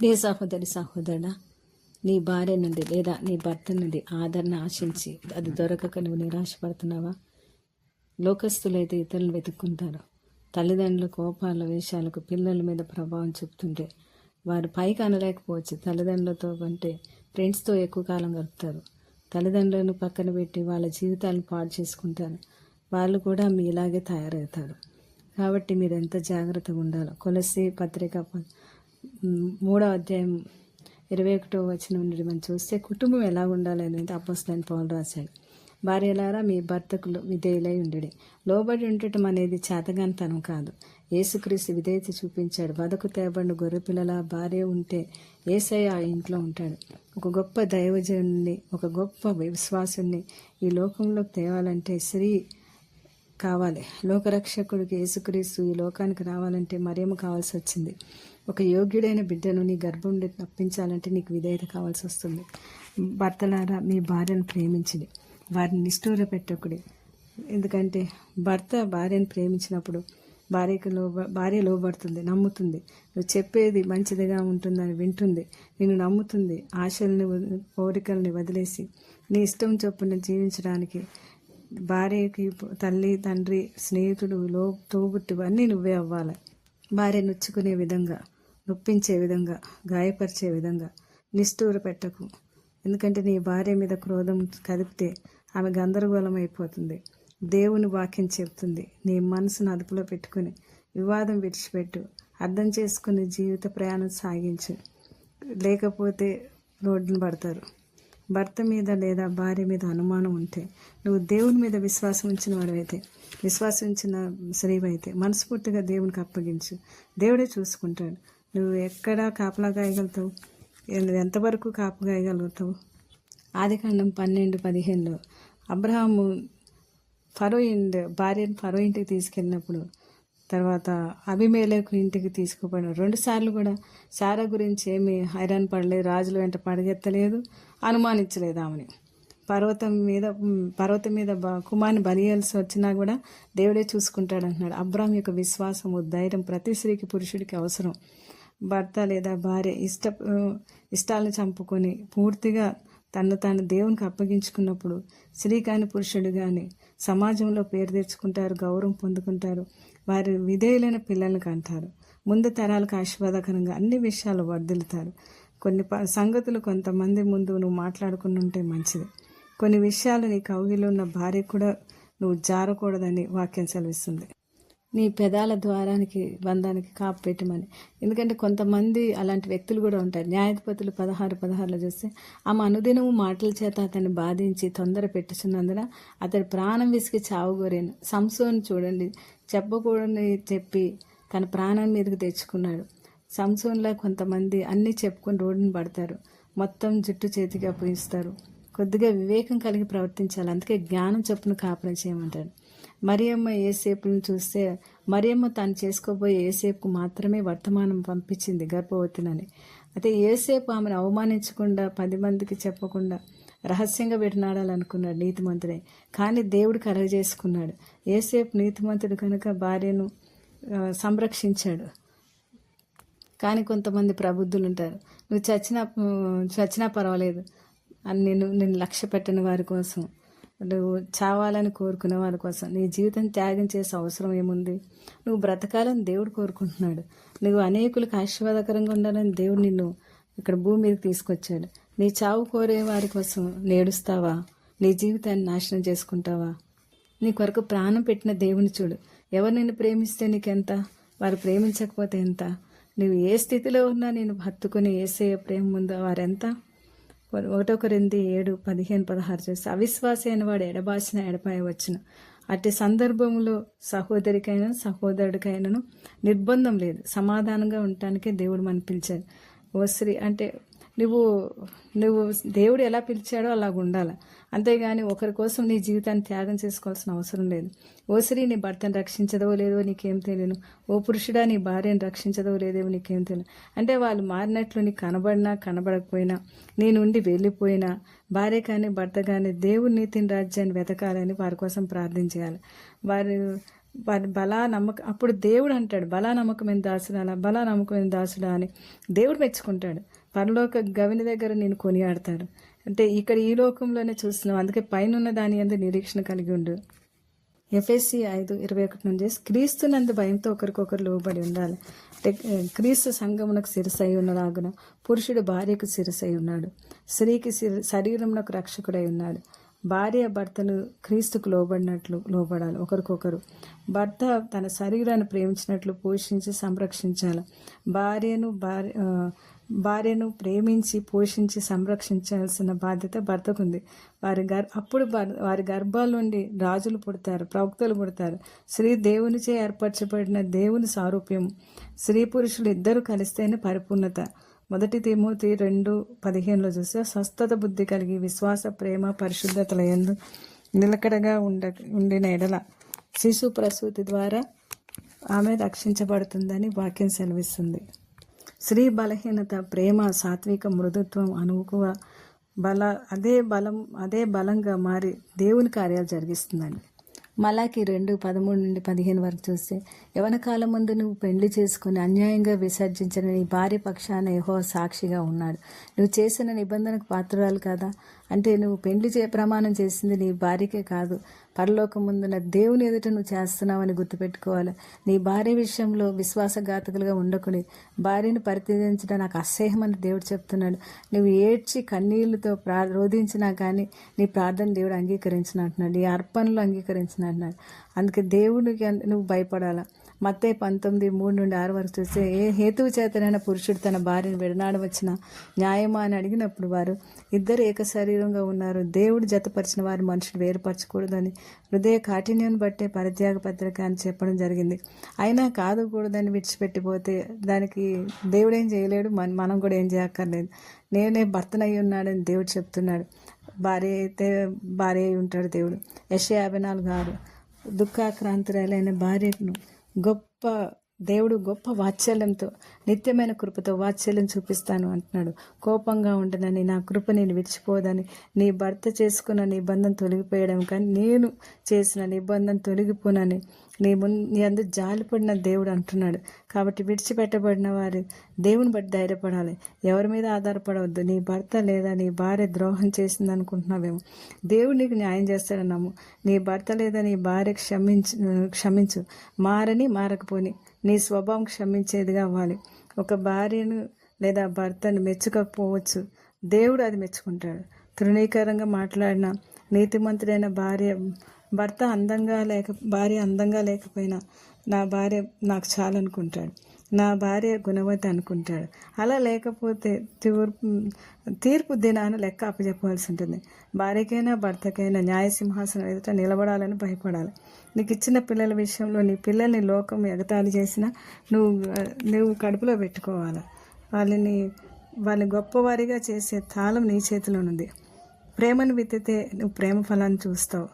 ప్రియ సహోదరి సహోదరుడా నీ భార్య నుండి లేదా నీ భర్త నుండి ఆదరణ ఆశించి అది దొరకక నువ్వు నిరాశపడుతున్నావా? లోకస్తులైతే ఇతరులు వెతుక్కుంటారు. తల్లిదండ్రుల కోపాల వేషాలకు పిల్లల మీద ప్రభావం చూపుతుంటే వారు పైకి అనలేకపోవచ్చు. తల్లిదండ్రులతో కంటే ఫ్రెండ్స్తో ఎక్కువ కాలం గడుపుతారు. తల్లిదండ్రులను పక్కన పెట్టి వాళ్ళ జీవితాలను పాడు చేసుకుంటారు. వాళ్ళు కూడా మీ ఇలాగే తయారవుతారు. కాబట్టి మీరు ఎంత జాగ్రత్తగా ఉండాలో కొలసి పత్రిక మూడో అధ్యాయం ఇరవై ఒకటో వచ్చిన నుండి మనం చూస్తే కుటుంబం ఎలా ఉండాలి? అనేది అపోస్లైన్ పౌలు రాశాడు. భార్యలారా మీ భర్తకు విధేయులై ఉండడే. లోబడి ఉండటం అనేది చేతగానితనం కాదు. యేసుక్రీస్తు విధేయత చూపించాడు. వదకు తేబడిన గొర్రెపిల్లల భార్య ఉంటే ఏసయ్య ఆ ఇంట్లో ఉంటాడు. ఒక గొప్ప దైవజనుని ఒక గొప్ప విశ్వాసుని ఈ లోకంలోకి తేవాలంటే స్త్రీ కావాలి. లోకరక్షకుడికి యేసుక్రీస్తు ఈ లోకానికి రావాలంటే మరేమో కావాల్సి వచ్చింది. ఒక యోగ్యుడైన బిడ్డను నీ గర్భం నుండి తప్పించాలంటే నీకు విధేయత కావాల్సి వస్తుంది. భర్తలారా మీ భార్యను ప్రేమించింది. వారిని నిష్ఠూర పెట్టకుడి. ఎందుకంటే భర్త భార్యను ప్రేమించినప్పుడు భార్యకు లో భార్య లోబడుతుంది నమ్ముతుంది. నువ్వు చెప్పేది మంచిదిగా ఉంటుందని వింటుంది. నేను నమ్ముతుంది ఆశల్ని కోరికల్ని వదిలేసి నీ ఇష్టం చొప్పున జీవించడానికి భార్యకి తల్లి తండ్రి స్నేహితుడు లో తోబుట్టు అన్నీ నువ్వే అవ్వాలి. భార్య నొచ్చుకునే విధంగా నొప్పించే విధంగా గాయపరిచే విధంగా నిష్ఠూర పెట్టకు. ఎందుకంటే నీ భార్య మీద క్రోధం కదిపితే ఆమె గందరగోళం అయిపోతుంది దేవుని వాక్యం చెప్తుంది. నీ మనసును అదుపులో పెట్టుకుని వివాదం విడిచిపెట్టు. అర్థం చేసుకుని జీవిత ప్రయాణం సాగించు. లేకపోతే రోడ్డును పడతారు. భర్త మీద లేదా భార్య మీద అనుమానం ఉంటే నువ్వు దేవుని మీద విశ్వాసం ఉంచిన వాడవైతే విశ్వాసం ఉంచిన స్త్రీవైతే మనస్ఫూర్తిగా దేవునికి అప్పగించు. దేవుడే చూసుకుంటాడు. నువ్వు ఎక్కడ కాపలా గాయగలుగుతావు ఎంతవరకు కాపు గాయగలుగుతావు ఆదికాండం పన్నెండు పదిహేనులో అబ్రహాము ఫరో ఇండ్ భార్యను ఫరో ఇంటికి తీసుకెళ్ళినప్పుడు తర్వాత అభిమేలకు ఇంటికి తీసుకుపోయిన రెండుసార్లు కూడా సారా గురించి ఏమీ హైరాన్ పడలేదు. రాజుల వెంట పడగెత్తలేదు అనుమానించలేదు ఆమెని. పర్వతం మీద పర్వతం మీద బ- కుమార్ని బలియాల్సి వచ్చినా కూడా దేవుడే చూసుకుంటాడు అంటున్నాడు అబ్రాహం యొక్క విశ్వాసము ధైర్యం ప్రతి స్త్రీకి పురుషుడికి అవసరం. భర్త లేదా భార్య ఇష్ట ఇష్టాలను చంపుకొని పూర్తిగా తను తాను దేవునికి అప్పగించుకున్నప్పుడు స్త్రీ కాని పురుషుడు కానీ సమాజంలో పేరు తెచ్చుకుంటారు గౌరవం పొందుకుంటారు. వారి విధేయులైన పిల్లలకు అంటారు ముందు తరాలకు ఆశీర్వాదకరంగా అన్ని విషయాలు వర్ధిల్లుతారు. కొన్ని ప- సంగతులు కొంతమంది ముందు నువ్వు మాట్లాడుకుని ఉంటే మంచిది. కొన్ని విషయాలు నీ కౌగిలో ఉన్న భార్య కూడా నువ్వు జారకూడదని వాక్యం సెలవిస్తుంది. నీ పెదాల ద్వారానికి బంధానికి కాపు పెట్టమని. ఎందుకంటే కొంతమంది అలాంటి వ్యక్తులు కూడా ఉంటారు. న్యాయాధిపతులు పదహారు పదహారులో చూస్తే ఆమె అనుదినము మాటల చేత అతన్ని బాధించి తొందర పెట్టుచున్నందున అతడి ప్రాణం విసిగి చావుగోరాను సంసోన్ చూడండి చెప్పకూడని చెప్పి తన ప్రాణం మీదకి తెచ్చుకున్నాడు. సంసోన్లా కొంతమంది అన్నీ చెప్పుకొని రోడ్డుని పడతారు. మొత్తం జుట్టు చేతికి అప్పగిస్తారు. కొద్దిగా వివేకం కలిగి ప్రవర్తించాలి. అందుకే జ్ఞానం చొప్పున కాపురం చేయమంటాడు. మరియమ్మ ఏసేపును చూస్తే మరియమ్మ తాను చేసుకోబోయే ఏసేపుకు మాత్రమే వర్తమానం పంపించింది గర్భవతినని. అయితే ఏసేపు ఆమెను అవమానించకుండా పది మందికి చెప్పకుండా రహస్యంగా పెట్టినాడాలనుకున్నాడు నీతిమంతుడే. కానీ దేవుడు కలగజేసుకున్నాడు. ఏసేపు నీతిమంతుడు కనుక భార్యను సంరక్షించాడు. కానీ కొంతమంది ప్రబుద్ధులు ఉంటారు నువ్వు చచ్చినా చచ్చినా పర్వాలేదు. అని నేను నేను లక్ష్య పెట్టని వారి కోసం నువ్వు చావాలని కోరుకునే వాళ్ళ కోసం నీ జీవితం త్యాగం చేసే అవసరం ఏముంది? నువ్వు బ్రతకాలని దేవుడు కోరుకుంటున్నాడు. నువ్వు అనేకులకు ఆశీర్వాదకరంగా ఉండాలని దేవుడు నిన్ను ఇక్కడ భూమి మీదకి తీసుకొచ్చాడు. నీ చావు కోరే వారి కోసం నేడుస్తావా? నీ జీవితాన్ని నాశనం చేసుకుంటావా? నీ కొరకు ప్రాణం పెట్టిన దేవుని చూడు. ఎవరు నిన్ను ప్రేమిస్తే నీకెంత? వారు ప్రేమించకపోతే ఎంత? నువ్వు ఏ స్థితిలో ఉన్నా నేను హత్తుకుని ఏసే ప్రేమ ఉందో? వారెంత? ఒకటో కొరింది ఏడు పదిహేను పదహారు చేస్తే అవిశ్వాసైన అయిన వాడు ఎడబాసిన ఎడపాయవచ్చును అట్టి సందర్భంలో సహోదరికైనా సహోదరుడికైనాను నిర్బంధం లేదు. సమాధానంగా ఉండటానికే దేవుడు మనం పిలిచారు ఓ స్త్రీ అంటే నువ్వు నువ్వు దేవుడు ఎలా పిలిచాడో అలాగ ఉండాలి. అంతేగాని ఒకరి కోసం నీ జీవితాన్ని త్యాగం చేసుకోవాల్సిన అవసరం లేదు. ఓ స్త్రీ నీ భర్తను రక్షించదో లేదో నీకేం తెలియను ఓ పురుషుడా నీ భార్యను రక్షించదో లేదో నీకేం తెలియదు అంటే వాళ్ళు మారినట్లు నీకు కనబడినా కనబడకపోయినా నీ నుండి వెళ్ళిపోయినా భార్య కానీ భర్త కానీ దేవుడి నీతిని రాజ్యాన్ని వెతకాలని వారి కోసం ప్రార్థించాలి వారు వారి బలా నమ్మకం అప్పుడు దేవుడు అంటాడు బలా నమ్మకమైన దాసుడాలా బలా నమ్మకమైన దాసుడా అని దేవుడు మెచ్చుకుంటాడు. పరలోక గవిని దగ్గర నేను కొనియాడతాడు అంటే ఇక్కడ ఈ లోకంలోనే చూస్తున్నాం అందుకే పైన ఉన్న దాని అందు నిరీక్షణ కలిగి ఉండు. ఎఫ్ఎస్సి ఐదు ఇరవై ఒకటి నుండి క్రీస్తునందు భయంతో ఒకరికొకరు లోబడి ఉండాలి. అంటే క్రీస్తు సంగమునకు శిరసై ఉన్నలాగున పురుషుడు భార్యకు శిరసై ఉన్నాడు. స్త్రీకి శరీరమునకు రక్షకుడై ఉన్నాడు. భార్య భర్తను క్రీస్తుకు లోబడినట్లు లోబడాలి. ఒకరికొకరు. భర్త తన శరీరాన్ని ప్రేమించినట్లు పోషించి సంరక్షించాలి. భార్యను భార్య భార్యను ప్రేమించి పోషించి సంరక్షించాల్సిన బాధ్యత భర్తకుంది. వారి గర్ అప్పుడు వారి గర్భాల నుండి రాజులు పుడతారు ప్రవక్తలు పుడతారు. స్త్రీ దేవునిచే ఏర్పరచబడిన దేవుని సారూప్యం. స్త్రీ పురుషులు ఇద్దరు కలిస్తేనే పరిపూర్ణత. మొదటి తిమోతి రెండు పదిహేనులో చూస్తే స్వస్థత బుద్ధి కలిగి విశ్వాస ప్రేమ పరిశుద్ధతల ఎందు నిలకడగా ఉండ ఉండిన ఎడల శిశు ప్రసూతి ద్వారా ఆమె రక్షించబడుతుందని వాక్యం సెలవిస్తుంది. స్త్రీ బలహీనత ప్రేమ సాత్విక మృదుత్వం అనుకువ బల అదే బలం అదే బలంగా మారి దేవుని కార్యాలు జరిగిస్తుందండి. మలాకి రెండు పదమూడు నుండి పదిహేను వరకు చూస్తే యవన కాలం ముందు నువ్వు పెళ్ళి చేసుకుని అన్యాయంగా విసర్జించిన నీ భార్య పక్షాన యహో సాక్షిగా ఉన్నాడు. నువ్వు చేసిన నిబంధనకు పాత్రురాలు కదా? అంటే నువ్వు పెండ్లి చే ప్రమాణం చేసింది నీ భార్యకే కాదు. పరలోకం ముందున దేవుని ఎదుట నువ్వు చేస్తున్నావని గుర్తుపెట్టుకోవాలి. నీ భార్య విషయంలో విశ్వాసఘాతకులుగా ఉండకుని భార్యను పరిత్యజించడం నాకు అసహ్యం అని దేవుడు చెప్తున్నాడు. నువ్వు ఏడ్చి కన్నీళ్ళతో ప్రా రోధించినా కానీ నీ ప్రార్థన దేవుడు అంగీకరించిన అంటున్నాడు. నీ అర్పణలు అంగీకరించిన అంటున్నాడు. అందుకే దేవుడికి అన్- నువ్వు భయపడాలా? మత్తే పంతొమ్మిది మూడు నుండి ఆరు వరకు చూస్తే ఏ హేతువు చేతనైనా పురుషుడు తన భార్యను విడనాడవచ్చిన న్యాయమా అని అడిగినప్పుడు వారు ఇద్దరు ఏక శరీరంగా ఉన్నారు. దేవుడు జతపరిచిన వారు మనుషులు వేరుపరచకూడదని హృదయ కాఠిన్యం బట్టే పరిత్యాగ పత్రిక అని చెప్పడం జరిగింది. అయినా కాదుకూడదని విడిచిపెట్టిపోతే దానికి దేవుడు ఏం చేయలేడు మన మనం కూడా ఏం చేయక్కర్లేదు. నేనే భర్తనయ్యి ఉన్నాడని దేవుడు చెప్తున్నాడు. భార్య అయితే భార్య అయి ఉంటాడు దేవుడు. యశ యాభై నాలుగు ఆరు దుఃఖాక్రాంతురాలైన భార్యను గొప్ప దేవుడు గొప్ప వాత్సల్యంతో నిత్యమైన కృపతో వాత్సల్యం చూపిస్తాను అంటున్నాడు. కోపంగా ఉండనని నా కృప నేను విడిచిపోదని నీ భర్త చేసుకున్న నిబంధన తొలగిపోయడం కానీ నేను చేసిన నిబంధన తొలగిపోనని నీ మున్ నీ అందు జాలిపడిన దేవుడు అంటున్నాడు. కాబట్టి విడిచిపెట్టబడిన వారు దేవుని బట్టి ధైర్యపడాలి. ఎవరి మీద ఆధారపడవద్దు. నీ భర్త లేదా నీ భార్య ద్రోహం చేసింది అనుకుంటున్నావేమో. దేవుడు నీకు న్యాయం చేస్తాడన్నాము. నీ భర్త లేదా నీ భార్య క్షమించు క్షమించు. మారని మారకపోని నీ స్వభావం క్షమించేదిగా అవ్వాలి ఒక భార్యను లేదా భర్తను మెచ్చుకోకపోవచ్చు దేవుడు అది మెచ్చుకుంటాడు. తృణీకరంగా మాట్లాడిన నీతిమంతుడైన భార్య భర్త అందంగా లేక భార్య అందంగా లేకపోయినా నా భార్య నాకు చాలనుకుంటాడు. నా భార్య గుణవతి అనుకుంటాడు. అలా లేకపోతే తీర్పు తీర్పు దినాన లెక్క అప్పచెప్పవలసి ఉంటుంది. భార్యకైనా భర్తకైనా న్యాయసింహాసనం ఎదుట నిలబడాలని భయపడాలి. నీకు ఇచ్చిన పిల్లల విషయంలో నీ పిల్లల్ని లోకం ఎగతాళి చేసినా నువ్వు నువ్వు కడుపులో పెట్టుకోవాలి. వాళ్ళని వాళ్ళని గొప్పవారిగా చేసే తాళం నీ చేతిలోనుంది. ప్రేమను విత్తితే నువ్వు ప్రేమ ఫలాన్ని చూస్తావు.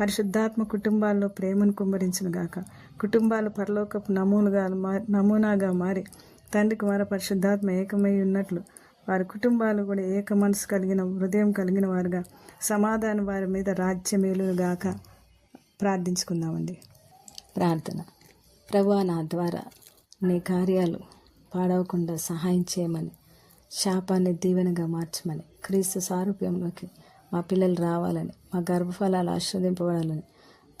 పరిశుద్ధాత్మ కుటుంబాల్లో ప్రేమను కుమ్మరించును గాక కుటుంబాలు పరలోకపు నమూనగా మా- నమూనాగా మారి తండ్రి కుమార పరిశుద్ధాత్మ ఏకమై ఉన్నట్లు వారి కుటుంబాలు కూడా ఏక మనసు కలిగిన హృదయం కలిగిన వారుగా సమాధానం వారి మీద రాజ్యమేలుగాక ప్రార్థించుకుందామండి. ప్రార్థన. ప్రభు నా ద్వారా నీ కార్యాలు పాడవకుండా సహాయం చేయమని శాపాన్ని దీవెనగా మార్చమని క్రీస్తు సారూప్యంలోకి మా పిల్లలు రావాలని మా గర్భఫలాలు ఆస్వాదింపబడాలని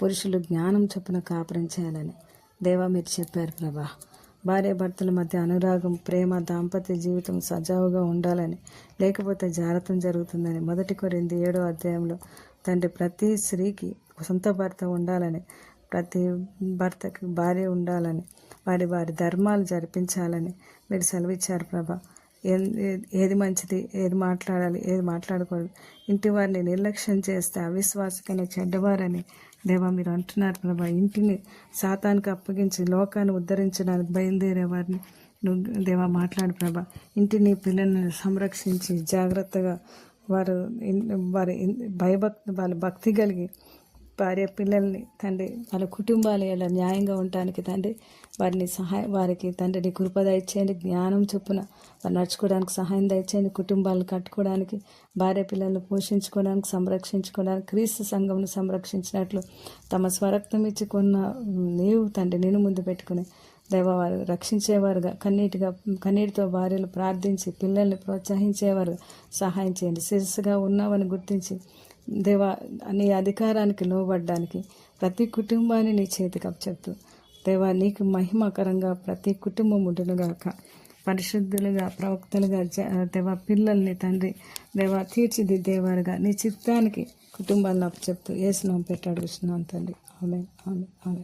పురుషులు జ్ఞానం చొప్పున కాపురం చేయాలని దేవా మీరు చెప్పారు ప్రభా. భార్య భర్తల మధ్య అనురాగం ప్రేమ దాంపత్య జీవితం సజావుగా ఉండాలని లేకపోతే జారతం జరుగుతుందని మొదటి కొరింది ఏడో అధ్యాయంలో తండ్రి ప్రతి స్త్రీకి సొంత భర్త ఉండాలని ప్రతి భర్తకి భార్య ఉండాలని వారి వారి ధర్మాలు జరిపించాలని మీరు సెలవిచ్చారు ప్రభా. ఏది మంచిది ఏది మాట్లాడాలి ఏది మాట్లాడకూడదు ఇంటి వారిని నిర్లక్ష్యం చేస్తే అవిశ్వాసకైన చెడ్డవారని దేవా మీరు అంటున్నారు ప్రభా ఇంటిని సాతానికి అప్పగించి లోకాన్ని ఉద్ధరించడానికి బయలుదేరే వారిని. నువ్వు దేవా మాట్లాడు ప్రభా. ఇంటిని పిల్లల్ని సంరక్షించి జాగ్రత్తగా వారు వారి భయభక్తి వాళ్ళ భక్తి కలిగి భార్య పిల్లల్ని తండ్రి వాళ్ళ కుటుంబాలు ఎలా న్యాయంగా ఉండటానికి తండ్రి వారిని సహాయ వారికి తండ్రిని కృప దయచేయండి. జ్ఞానం చొప్పున వారు నడుచుకోవడానికి సహాయం దయచేయండి. కుటుంబాలను కట్టుకోవడానికి భార్య పిల్లలను పోషించుకోవడానికి సంరక్షించుకోవడానికి క్రీస్తు సంఘంను సంరక్షించినట్లు తమ స్వరక్తం ఇచ్చుకున్న నీవు తండ్రి నేను ముందు పెట్టుకుని దేవవారు రక్షించేవారుగా. కన్నీటిగా కన్నీటితో భార్యలు ప్రార్థించి పిల్లల్ని ప్రోత్సహించేవారు సహాయం చేయండి. శిరస్సుగా ఉన్నామని గుర్తించి దేవా నీ అధికారానికి లోబడ్డానికి ప్రతి కుటుంబాన్ని నీ చేతికి చెప్తూ దేవా నీకు మహిమకరంగా ప్రతి కుటుంబం ఉండునుగాక పరిశుద్ధులుగా ప్రవక్తలుగా జ దేవా పిల్లల్ని తండ్రి దేవా తీర్చిదిద్దేవారుగా నీ చిత్తానికి కుటుంబాలను అప్పచెప్తూ ఏసునాం పెట్టి అడుగుతున్నాను తండ్రి. ఆమె ఆమె ఆమె